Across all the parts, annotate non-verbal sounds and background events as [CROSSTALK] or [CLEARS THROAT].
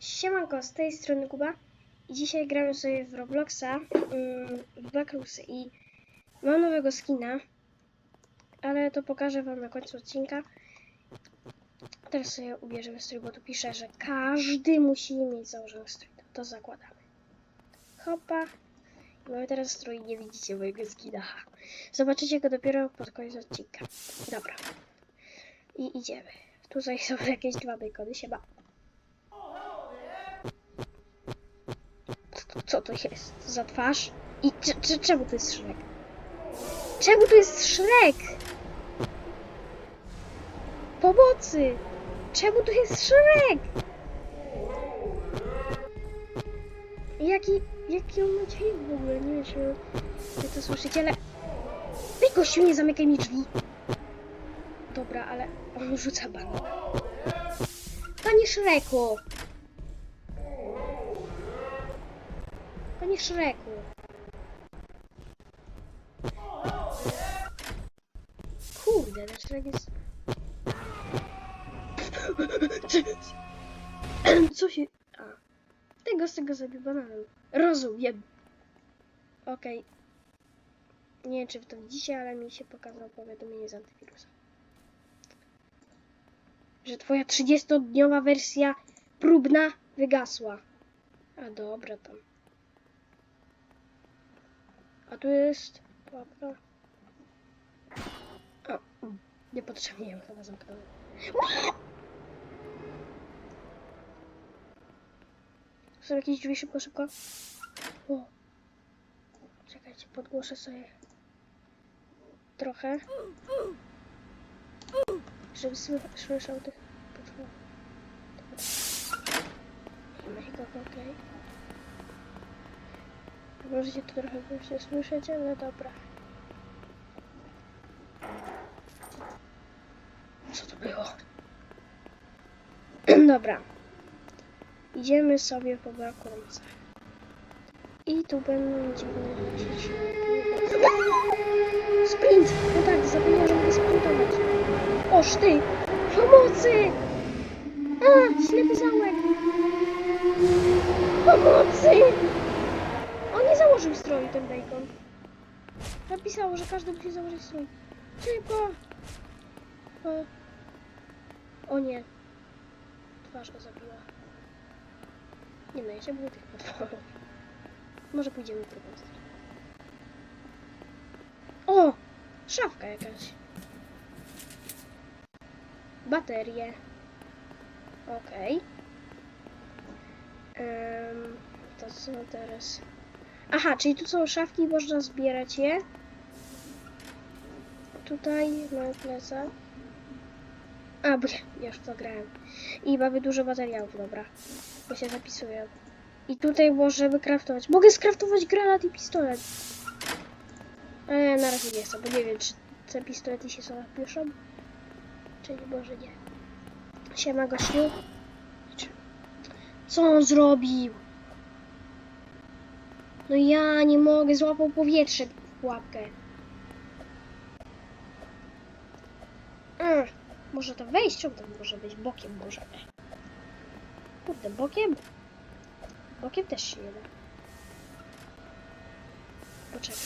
Siemanko, z tej strony Kuba i dzisiaj gramy sobie w Robloxa, ym, w Backroomsy i mam nowego skina, ale to pokażę wam na końcu odcinka. Teraz sobie ubierzemy strój, bo tu pisze, że każdy musi mieć założony strój, to, to zakładamy. Hopa. I mamy teraz strój, nie widzicie mojego skina. Zobaczycie go dopiero pod koniec odcinka. Dobra. I idziemy. Tutaj są [LAUGHS] jakieś dwa bacony, siema. Co- to jest za twarz? I czemu to jest Shrek? Czemu to jest Shrek? Pomocy! Czemu tu jest Shrek? Jaki, jaki on ma dźwięk w ogóle? Nie wiem, czy wy to słyszycie, ale... Ty gościu, nie zamykaj mi drzwi! Dobra, ale on rzuca banan. Panie Szreku! Panie Szreku! Kurde, ten Szrek jest... [CLEARS THROAT] Co się... A. Tego z tego zabił bananem. Rozumiem. Okej. Nie wiem, czy wy to widzicie, ale mi się pokazało powiadomienie z antywirusa. Że twoja 30-dniowa wersja próbna wygasła. A dobra tam. A tu jest pułapka. O, mm, niepotrzebnie ją chyba zamknąłem. Są jakieś drzwi szybko, szybko. O. Czekajcie, podgłoszę sobie trochę. Żeby słyszał tych potworów. Nikogo, okej. Możecie to trochę właśnie słyszeć, ale dobra. Co to było? [CLEARS THROAT] dobra. Idziemy sobie po balkonce. I tu będą dziwne rzeczy. [CLEARS THROAT] Sprint! No tak, zapomniałem, że mogę sprintować. Oż ty! Pomocy! A, ślepy zaułek! Pomocy! Założył stroju, ten bacon. Napisało, że każdy musi założyć strój. Szybko! O, o nie. Twarz go zabiła. Nie no, się boję tych potworów. Może pójdziemy w drugą stronę. O! Szafka jakaś. Baterie. Okej. Em, to co teraz? Aha, czyli tu są szafki można zbierać je. Tutaj mamy plecak. A, bo ja, już to grałem. I mamy dużo materiałów, dobra. Bo się zapisuję. I tutaj możemy craftować. Mogę skraftować granat i pistolet. Ale na razie nie chcę, bo nie wiem, czy te pistolety się sobie piszą. Czy nie, może nie. Siema gościu. Co on zrobił? No ja nie mogę, złapał powietrze w pułapkę. Ech, może to wejścią tam może być, bokiem możemy. Kurde, bokiem? Bokiem też się nie da. Poczekaj.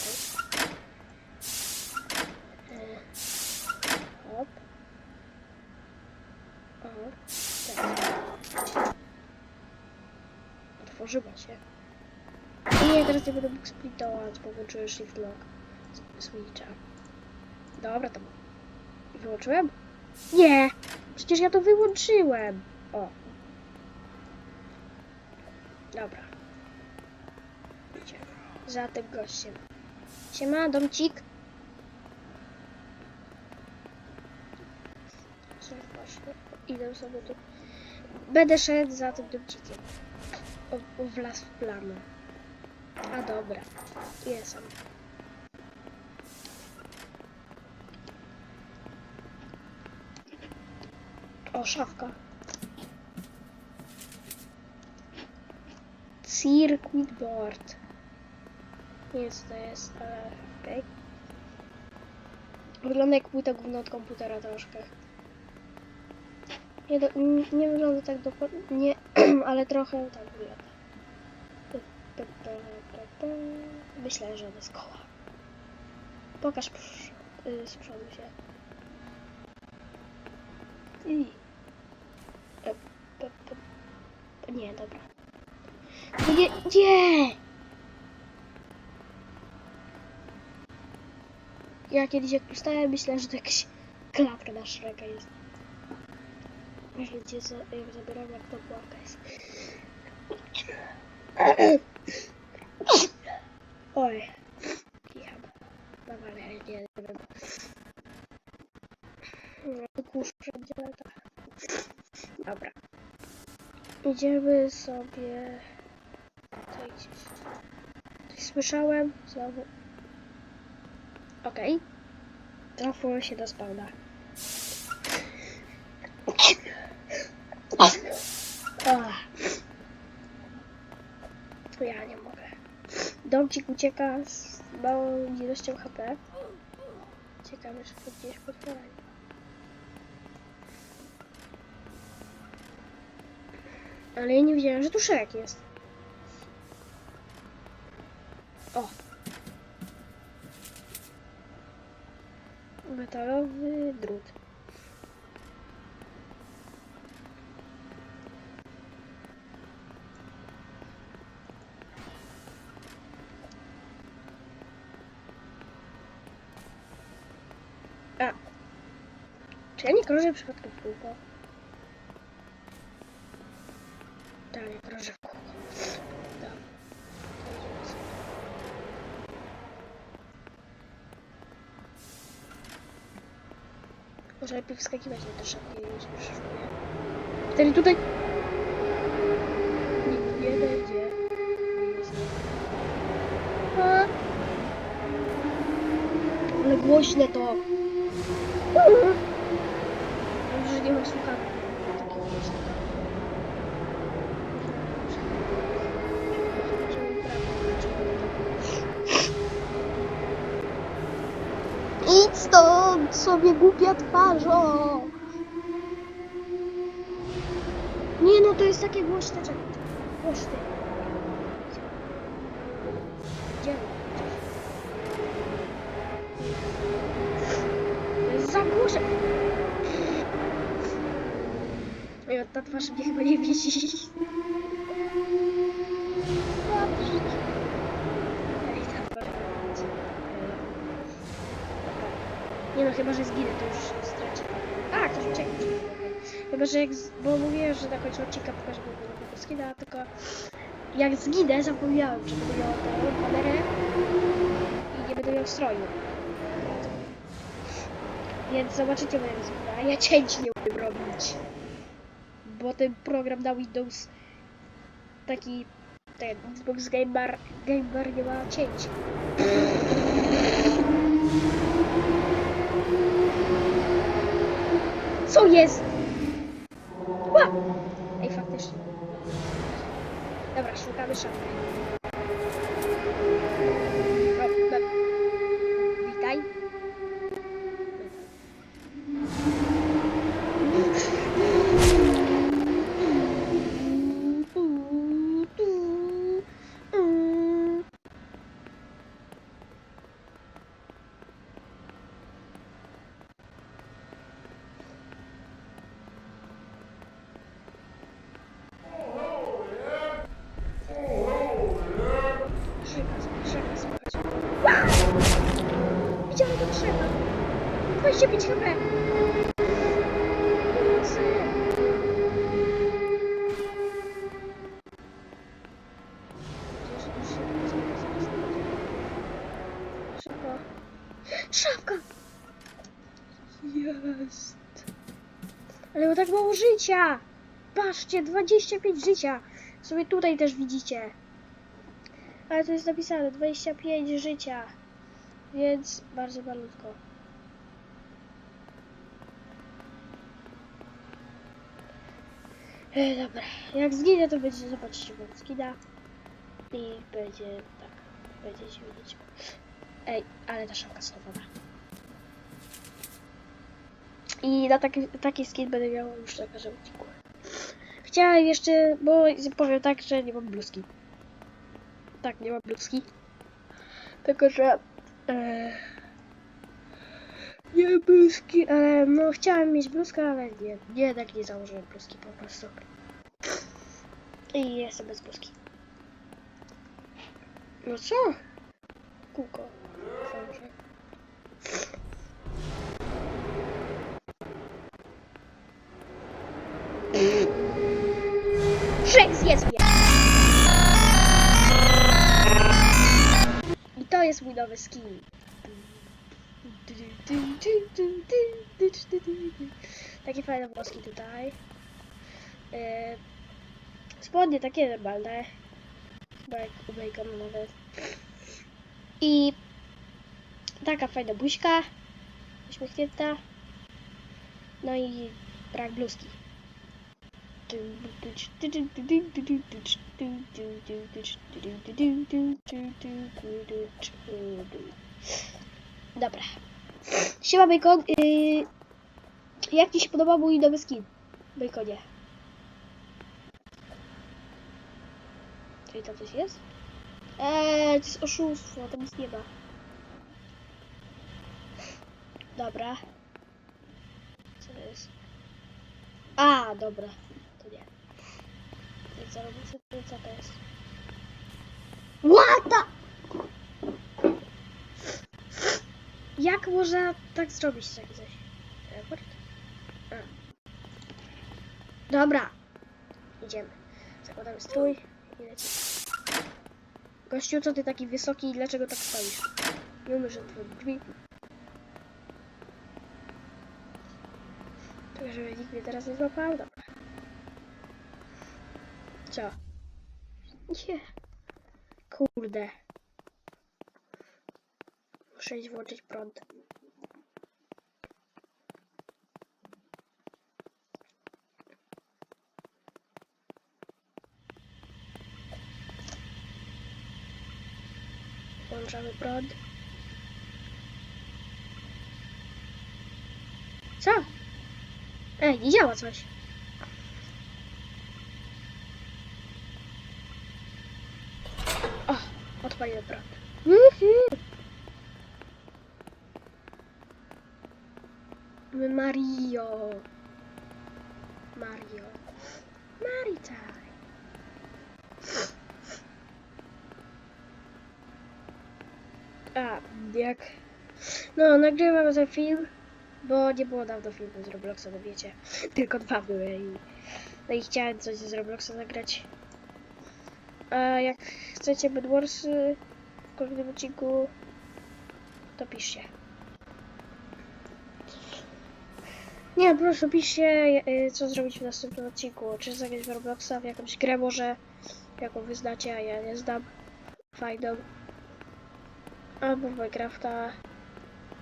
E, Hop. O, teraz. Otworzyła się. Nie, teraz nie będę mógł splitować, bo włączyłem shift lock switcha. Dobra, to wyłączyłem? Nie! Przecież ja to wyłączyłem! O. Dobra. Idziemy. Za tym gościem. Siema, domcik. Właśnie? Idę sobie tu. Będę szedł za tym domcikiem. O, w las w plamę. A dobra. Jest on. O, szafka. Circuit board. Nie co to jest, ale okej. Wygląda jak płyta główna od komputera troszkę. Nie, do, nie, nie wygląda tak dokładnie, nie, [CLEARS THROAT] ale trochę tak wygląda. Myślę, że bez koła. Pokaż psz, y, z przodu się. I. Pe. Nie, dobra. Nie, nie! Ja kiedyś jak ustałem, myślałem, że to jakaś klatka na Shreka jest. Myślę, za, jak zabieram, jak to pułapka jest. Oj. Kicham. Dobra, nie, nie wiem. No, kurz wszędzie lata. Dobra. Idziemy sobie... Coś słyszałem? Znowu. Okej. Trafiłem się do spawna. Ach. Ja nie mogę. Domcik ucieka z małą ilością HP. Ciekawe, czy to gdzieś potwierali. Ale ja nie wiedziałem, że tu szereg jest. O! Metalowy drut. A. Czy ja nie krążę przypadkiem w kółko? Tak, nie krążę w kółko. Może lepiej wskakiwać na te szafki już przeszukuję. Wtedy tutaj... Nikt nie będzie. A. Ale głośne to. Dobrze, że nie mam słuchawek. Takie głośne. Idź stąd, sobie głupia twarzą! Nie no, to jest takie głośne, czekaj. Głośne. Ta twarz mnie chyba nie widzi. Ej, ta twarz. Nie no, chyba, że zginę, to już straci. A, ktoś uciekł. Chyba, że jak... Bo mówiłem, że na końcu odcinka pokażę mu nowego skina, tylko... Jak zginę, zapomniałem, że będę miał tę kamerę i nie będę miał stroju. Więc zobaczycie moje skina. Ja cięć nie umiem robić. Bo ten program na Windows taki... Ten Xbox Game Bar, Game Bar nie ma cięć. Co jest? Ła! Ej, faktycznie. Dobra, szukamy szafy. 25 HP. Pomocy. Szybko. Szafka! Jest! Ale ma tak mało życia! Patrzcie, 25 życia! Sobie tutaj też widzicie. Ale to jest napisane 25 życia. Więc bardzo malutko. E, dobra, jak zginę, to będzie zobaczycie mojego skina. I będzie tak, będziecie widzieć. Ej, ale ta szafka schowana. I na taki, taki skin będę miała już na każdym odcinku. Chciałem jeszcze, bo powiem tak, że nie mam bluzki. Tak, nie mam bluzki. Tylko, że... E, bluzki, ale no chciałem mieć bluzkę, ale nie, jednak nie założyłem bluzki po prostu. I jestem bez bluzki. No co? Kółko. Założę. Sześć jest mnie. I to jest mój nowy skin. Takie fajne włoski tutaj. E, Spodnie takie normalne. Chyba jak u nawet. I taka fajna buźka. Uśmiechnięta. No i brak bluzki. Dobra. Siema Bacon. Yy, jak Ci się podoba mój nowy skin? Baconie. Czyli to coś jest? Eee, to jest oszustwo, to nic nie ma. Dobra. Co to jest? A, dobra. To nie. I co robię? Co to, co to jest? What the... Jak można tak zrobić takie coś? Teleport? A. Dobra. Idziemy. Zakładamy strój i lecimy. Gościu, co ty taki wysoki i dlaczego tak stoisz? Nie umiem, że twoje drzwi. Tak, żeby nikt mnie teraz nie złapał. Dobra. Co? Nie. Kurde. Muszę iść włączyć prąd. Włączamy prąd. Co? Ej, nie działa coś. O, odpaliłem prąd. Mhm. Mario. Mario. Maritaj. A, jak... No, nagrywam ten film, bo nie było dawno filmu z Robloxa, no wiecie. [LAUGHS] Tylko dwa były i... No i chciałem coś z Robloxa nagrać. A jak chcecie Bedwarsy w kolejnym odcinku, to piszcie. Nie, proszę, piszcie, y, co zrobić w następnym odcinku. Czy zagrać w Robloxa, w jakąś grę może, jaką wy znacie, a ja nie znam. Fajną. Albo w Minecrafta,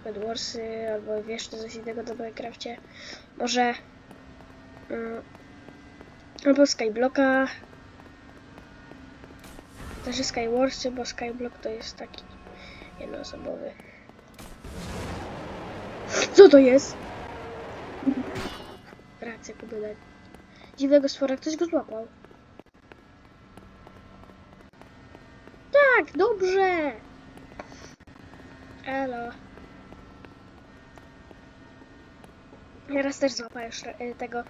Bedwarsy, albo wiesz, coś innego do Minecrafcie. Może... Mm, albo Skyblocka. Też Skywarsy, bo Skyblock to jest taki jednoosobowy. Co to jest? Reakcja Kubynek. Dziwnego stwora, ktoś go złapał. Tak, dobrze! Elo. Teraz też złapałeś e, tego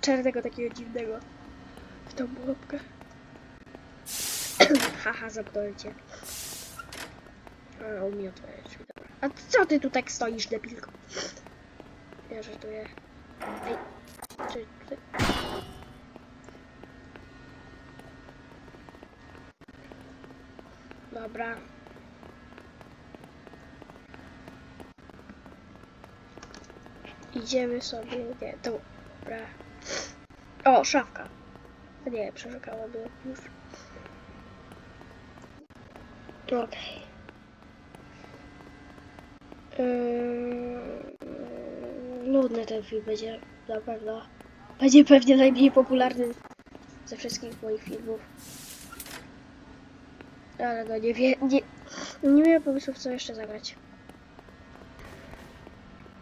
czarnego, takiego dziwnego w tą łapkę. [COUGHS] Haha, zamknąłem cię. A. A co ty tu tak stoisz, debilko? Ja żartuję. Ej, czy, czy... Dobra. Idziemy sobie, nie, dobra. O, szafka. Nie, przeszukałam ją już. Okej. Yy, nudny ten film będzie na pewno. Będzie pewnie najmniej popularny ze wszystkich moich filmów. Ale no nie wie, nie, nie miałem pomysłów co jeszcze zagrać.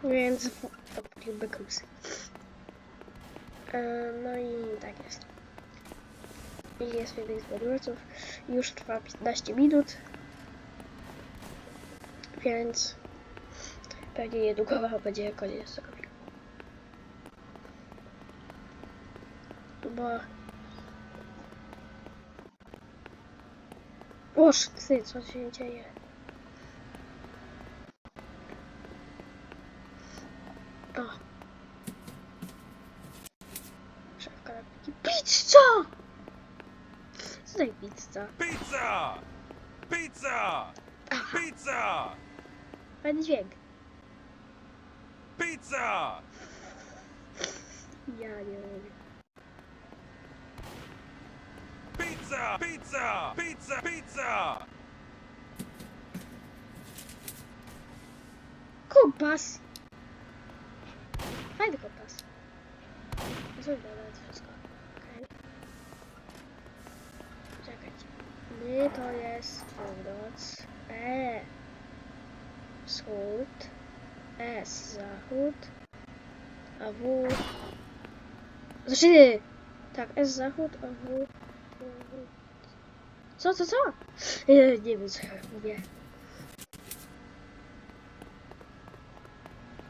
Więc odpalił Bekrusy. E, No i tak jest. I jest jeden z podmoców. Już trwa 15 minut. Więc pewnie niedługo [LAUGHS] będzie koniec tego filmu. Bo... Oż, ty, co się dzieje? O. Szafka na pliki. Pizza! Jest pizza? Pizza! Pizza! Aha, Pizza! fajny dźwięk. Pizza! Ja nie wiem. Pizza! Pizza! Pizza! Pizza! Kompas! Fajny kompas. Zrobię nawet wszystko. Okej. Czekajcie. My to jest północ. E. Wschód. S. Zachód. A W. Znaczy. Tak, S. Zachód, a W. Co, co, co? Nie, nie wiem, co ja mówię.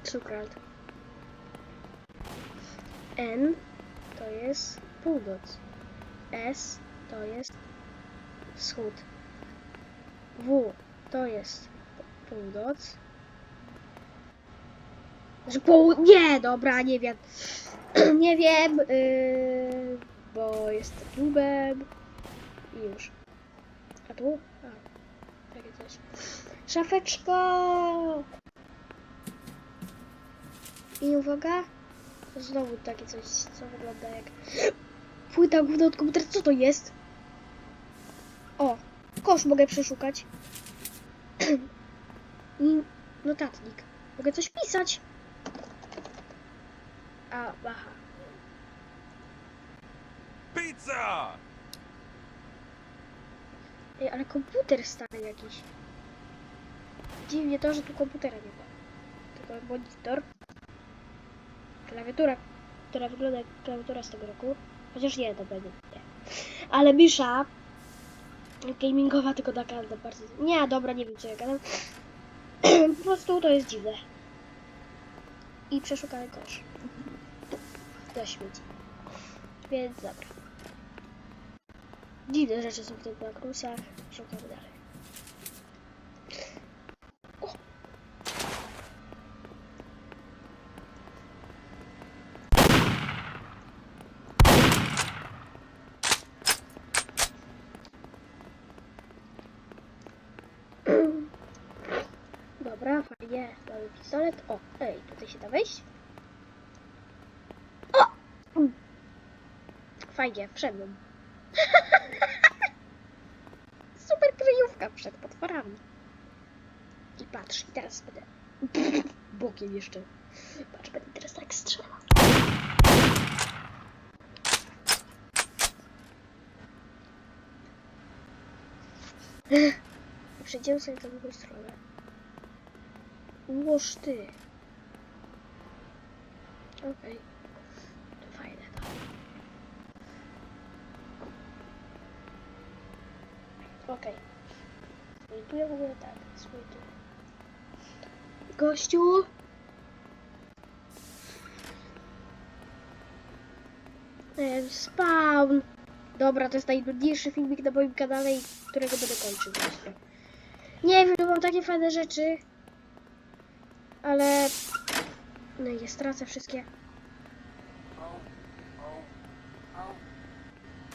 Cukrat. N to jest północ. S to jest wschód. W to jest północ. Że poł... Nie, dobra, nie wiem. [CLEARS THROAT] nie wiem, yy, bo jestem nubem. I już. Tu? A, takie coś. Szafeczko! I uwaga, znowu takie coś, co wygląda jak płyta główna od komputera. Co to jest? O, kosz mogę przeszukać. [CLEARS THROAT] I notatnik. Mogę coś pisać. A, aha. Pizza! Ej, ale komputer stary jakiś. Dziwnie to, że tu komputera nie ma. Tylko monitor. Klawiatura, która wygląda jak klawiatura z tego roku. Chociaż nie, dobra, nie. nie. Ale mysza gamingowa tylko taka bardzo... Nie, dobra, nie wiem co ja gadam. [CLEARS THROAT] po prostu to jest dziwne. I przeszukany kosz. Do śmieci. Więc dobra. Dziwne rzeczy są w tych bakrusach. Szukamy dalej. O! Dobra, fajnie. Mamy pistolet. O, ej, tutaj się da wejść? Fajnie, wszedłem. [LAUGHS] potworami. I patrz, i teraz będę [LAUGHS] bokiem jeszcze. Patrz, będę teraz tak strzelał. [LAUGHS] Przejdziemy sobie na drugą stronę. Łoż ty. Okej. To fajne to. Okej. Okay. Tu ja w ogóle tak, tu. Gościu! Spawn! Dobra, to jest najnudniejszy filmik na moim kanale, którego będę kończył właśnie. Nie wiem, mam takie fajne rzeczy. Ale... No i stracę wszystkie.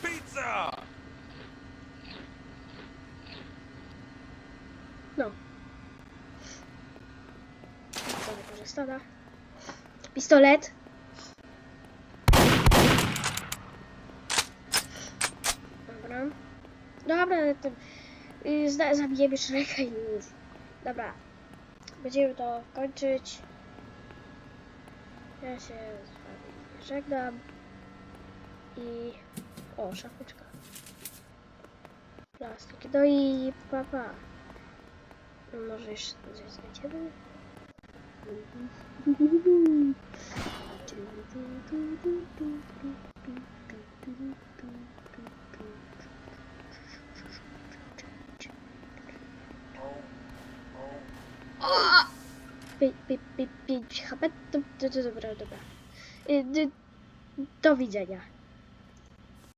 Pizza! No. Co wykorzystana. Pistolet. Dobra. Dobra, zda- zabijemy Shreka i już. Dobra. Będziemy to kończyć. Ja się z wami żegnam. I... O, szafeczka. Plastik. No i papa. Pa. Może jeszcze znajdziemy? Pi- pi- pi- 5 HP, to, dobra, dobra. Y, d- Do widzenia.